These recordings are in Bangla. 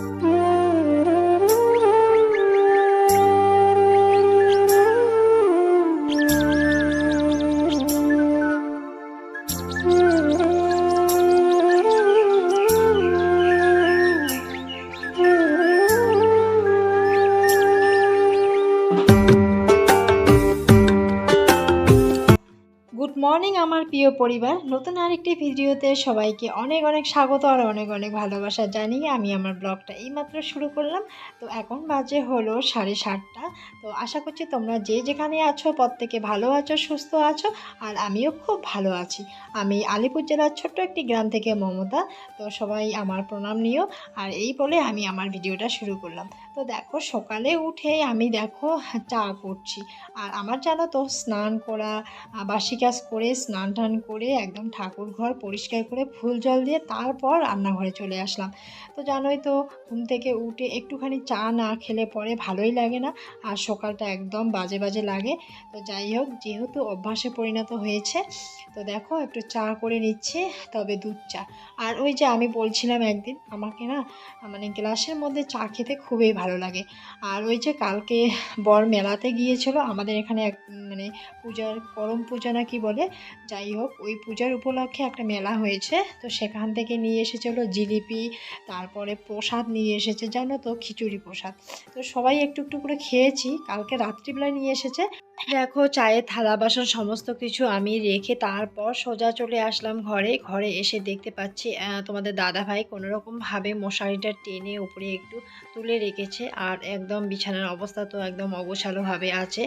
Mm-hmm. মর্নিং আমার প্রিয় পরিবার। নতুন আরেকটি ভিডিওতে সবাইকে অনেক অনেক স্বাগত আর অনেক অনেক ভালোবাসা জানিয়ে আমি আমার ব্লগটা এইমাত্র শুরু করলাম। তো এখন বাজে হলো সাড়ে সাতটা। তো আশা করছি তোমরা যে যেখানে আছো, প্রত্যেকে ভালো আছো, সুস্থ আছো, আর আমিও খুব ভালো আছি। আমি আলিপুর জেলার ছোট্ট একটি গ্রাম থেকে মমতা। তো সবাই আমার প্রণাম নিও। আর এই বলে আমি আমার ভিডিওটা শুরু করলাম। তো দেখো, সকালে উঠে আমি দেখো চা করছি। আর আমার জানো তো, স্নান করা বাসি কাজ করে স্নান টান করে একদম ঠাকুর ঘর পরিষ্কার করে ফুল জল দিয়ে তারপর রান্নাঘরে চলে আসলাম। তো জানোই তো, ঘুম থেকে উঠে একটুখানি চা না খেলে পরে ভালোই লাগে না, আর সকালটা একদম বাজে বাজে লাগে। তো যাই হোক, যেহেতু অভ্যাসে পরিণত হয়েছে, তো দেখো একটু চা করে নিচ্ছে, তবে দুধ চা। আর ওই যে আমি বলছিলাম একদিন, আমাকে না মানে গ্লাসের মধ্যে চা খেতে খুবই ভালো লাগে। আর ওই যে কালকে বর মেলাতে গিয়েছিল, আমাদের এখানে এক মানে পূজার, করম পূজা না কি বলে যাই হোক ওই পূজার উপলক্ষে একটা মেলা হয়েছে। তো সেখান থেকে নিয়ে এসেছিল জিলিপি তারপরে প্রসাদ নিয়ে এসেছে জানো তো খিচুড়ি প্রসাদ। তো সবাই একটু একটু করে খেয়েছি কালকে রাত্রিবেলায় নিয়ে এসেছে। দেখো চায়ের থালা বাসন সমস্ত কিছু আমি রেখে তারপর সোজা চলে আসলাম ঘরে। ঘরে এসে দেখতে পাচ্ছি তোমাদের দাদা ভাই কোনোরকমভাবে মশারিটা টেনে উপরে একটু তুলে রেখেছে আর একদম বিছানার অবস্থা তো একদম অগোছালোভাবে আছে।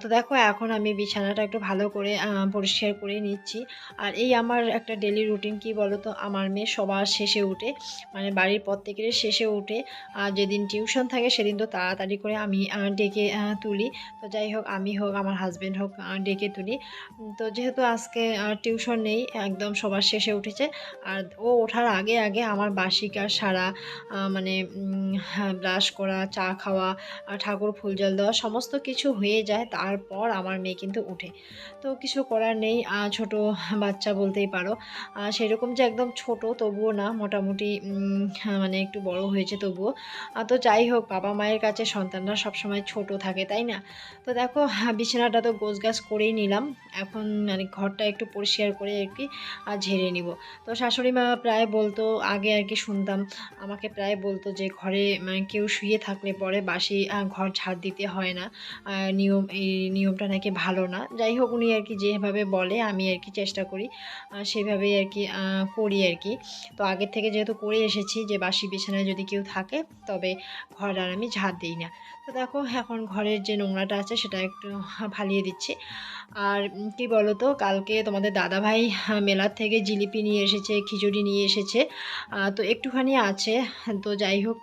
তো দেখো এখন আমি বিছানাটা একটু ভালো করে আহ, পরিষ্কার করে নিচ্ছি। আর এই আমার একটা ডেলি রুটিন কি বলো তো আমার মেয়ে সবার শেষে উঠে মানে বাড়ির প্রত্যেকের শেষে উঠে, আর যেদিন টিউশন থাকে সেদিন তো তাড়াতাড়ি করে আমি ডেকে তুলি। তো যাই হোক, আমি হোক, আমার হাজব্যান্ড হোক ডেকে তুলি। তো যেহেতু আজকে টিউশন নেই, একদম সবার শেষে উঠেছে। আর ও ওঠার আগে আগে আমার বাসি কাজ সারা মানে ব্রাশ করা, চা খাওয়া ঠাকুর ফুল জল দেওয়া, সমস্ত কিছু হয়ে যায়। তারপর আমার মেয়ে কিন্তু উঠে। তো কিছু করার নেই আহ, ছোট বাচ্চা বলতেই পারো। সেরকম যে একদম ছোট তবুও না মোটামুটি মানে একটু বড় হয়েছে তবুও। তো যাই হোক বাবা মায়ের কাছে সন্তানরা সবসময় ছোট থাকে তাই না? তো দেখো বিছানাটা তো গোছ গাছ করেই নিলাম। এখন মানে ঘরটা একটু পরিষ্কার করে আর কি ঝেড়ে নিব। তো শাশুড়ি মা প্রায় বলতো আগে আর কি শুনতাম আমাকে প্রায় বলতো যে ঘরে মানে কেউ শুয়ে থাকলে পরে বাসি ঘর ঝাড় দিতে হয় না। নিয়ম এই নিয়মটা নাকি ভালো না। যাই হোক উনি আর কি যেভাবে বলে, আমি আর কি চেষ্টা করি সেভাবেই আর কি করি আর কি। তো আগের থেকে যেহেতু করে এসেছি যে বাসি বিছানায় যদি কেউ থাকে, তবে ঘর আর আমি ঝাড় দিই না। তো দেখো, এখন ঘরের যে নোংরাটা আছে, সেটা একটু ফালিয়ে দিচ্ছি। আর কি বলো তো কালকে তোমাদের দাদাভাই মেলার থেকে জিলিপি নিয়ে এসেছে, খিচুড়ি নিয়ে এসেছে। তো একটুখানি আছে, তো যাই হোক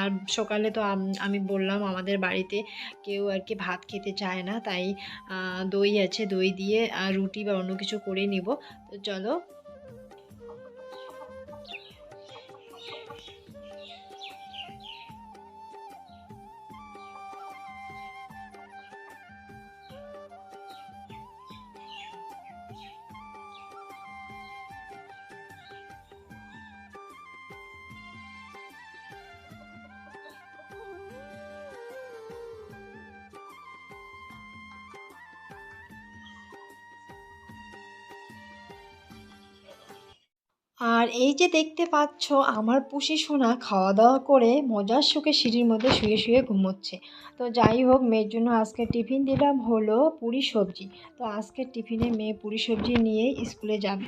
আর সকালে তো আমি বললাম আমাদের বাড়িতে কেউ আর কি ভাত খেতে চায় না, তাই দই আছে, দই দিয়ে রুটি বা অন্য কিছু করে নিব। তো চলো আর এই যে দেখতে পাচ্ছ, আমার পুষি সোনা খাওয়া দাওয়া করে মজার সুখে সিঁড়ির মধ্যে শুয়ে শুয়ে ঘুমোচ্ছে। তো যাই হোক, মেয়ের জন্য আজকে টিফিন দিলাম হলো পুরি সবজি। তো আজকে টিফিনে মেয়ে পুরি সবজি নিয়ে স্কুলে যাবে।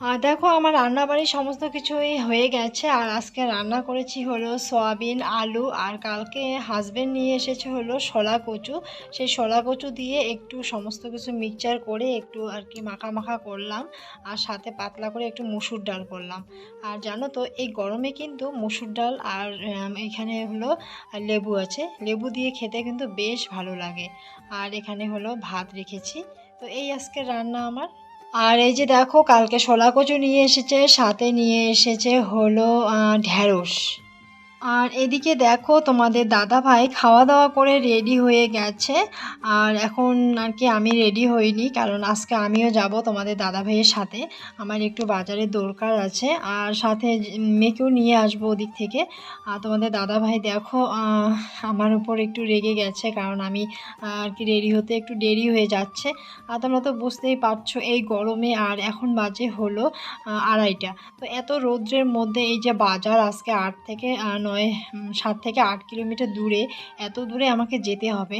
আর দেখো আমার রান্নাবাড়ির সমস্ত কিছুই হয়ে গেছে। আর আজকে রান্না করেছি হলো সয়াবিন, আলু, আর কালকে হাজবেন্ড নিয়ে এসেছে হলো শলা কচু। সেই শলা কচু দিয়ে একটু সমস্ত কিছু মিক্সচার করে একটু আর কি মাখা মাখা করলাম। আর সাথে পাতলা করে একটু মুসুর ডাল করলাম। আর জানো তো, এই গরমে কিন্তু মুসুর ডাল আর এখানে হলো লেবু আছে। লেবু দিয়ে খেতে কিন্তু বেশ ভালো লাগে। আর এখানে হলো ভাত রেখেছি। তো এই আজকে রান্না আমার। আর এই যে দেখো কালকে শোলা কচু নিয়ে এসেছে সাথে নিয়ে এসেছে হলো ঢ্যাঁড়স। আর এদিকে দেখো তোমাদের দাদা ভাই খাওয়া দাওয়া করে রেডি হয়ে গেছে। আর এখন আর কি আমি রেডি হইনি, কারণ আজকে আমিও যাব তোমাদের দাদা ভাইয়ের সাথে। আমার একটু বাজারে দরকার আছে। আর সাথে মেয়েকেও নিয়ে আসব ওদিক থেকে। আর তোমাদের দাদা ভাই দেখো আমার উপর একটু রেগে গেছে, কারণ আমি আর কি রেডি হতে একটু দেরি হয়ে যাচ্ছে। আর তোমরা তো বুঝতেই পারছ, এই গরমে আর এখন বাজে হলো আড়াইটা। তো এত রৌদ্রের মধ্যে এই যে বাজার আজকে আট থেকে নয় সাত থেকে আট কিলোমিটার দূরে, এত দূরে আমাকে যেতে হবে।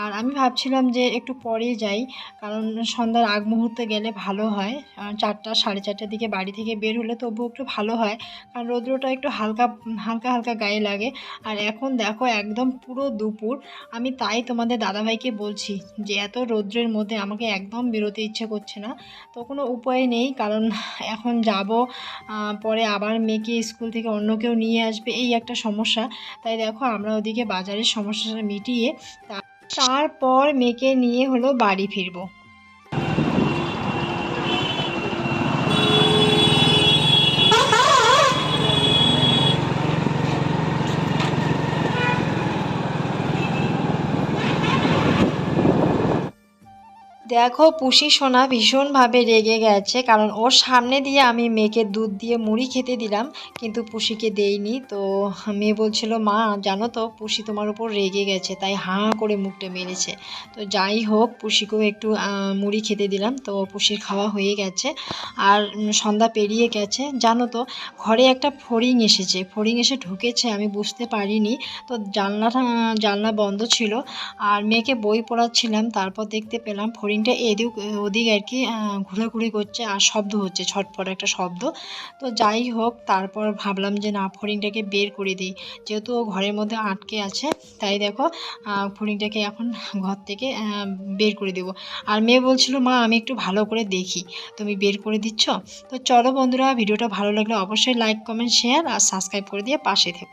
আর আমি ভাবছিলাম যে একটু পরে যাই, কারণ সন্ধ্যার আগ মুহূর্তে গেলে ভালো হয়। চারটা, সাড়ে চারটার দিকে বাড়ি থেকে বের হলে তবুও একটু ভালো হয়, কারণ রৌদ্রটা একটু হালকা হালকা হালকা গায়ে লাগে। আর এখন দেখো একদম পুরো দুপুর। আমি তাই তোমাদের দাদাভাইকে বলছি যে, এত রৌদ্রের মধ্যে আমাকে একদম বেরোতে ইচ্ছে করছে না। তো কোনো উপায় নেই, কারণ এখন যাব পরে আবার মেয়েকে স্কুল থেকে অন্য কেউ নিয়ে আসবে, এই একটা সমস্যা। তাই দেখো আমরা ওদিকে বাজারের সমস্যাটা মিটিয়ে তারপর মেয়েকে নিয়ে হলো বাড়ি ফিরবো। দেখো, পুষি সোনা ভীষণভাবে রেগে গেছে, কারণ ওর সামনে দিয়ে আমি মেয়েকে দুধ দিয়ে মুড়ি খেতে দিলাম, কিন্তু পুষিকে দেইনি। তো মেয়ে বলছিল, মা, জানো তো, পুষি তোমার উপর রেগে গেছে, তাই হাঁ করে মুখটা মেরেছে। তো যাই হোক, পুষিকেও একটু মুড়ি খেতে দিলাম, তো পুষির খাওয়া হয়ে গেছে, আর সন্ধ্যা পেরিয়ে গেছে। জানো তো, ঘরে একটা ফড়িং এসেছে, ফড়িং এসে ঢুকেছে, আমি বুঝতে পারিনি। তো জানলাটা, জানলা বন্ধ ছিল, আর মেয়েকে বই পড়াচ্ছিলাম, তারপর দেখতে পেলাম ফড়িংটা এদিক, ওদিক আর কি ঘোরাঘুরি করছে আর শব্দ হচ্ছে, ছটফট একটা শব্দ। তো যাই হোক, তারপর ভাবলাম যে না, ফড়িংটাকে বের করে দিই। যেহেতু ও ঘরের মধ্যে আটকে আছে, তাই দেখো ফড়িংটাকে এখন ঘর থেকে বের করে দেবো। আর মেয়ে বলছিল, মা, আমি একটু ভালো করে দেখি, তুমি বের করে দিচ্ছ? তো চলো বন্ধুরা, ভিডিওটা ভালো লাগলে অবশ্যই লাইক কমেন্ট শেয়ার আর সাবস্ক্রাইব করে দিয়ে পাশে থেকো।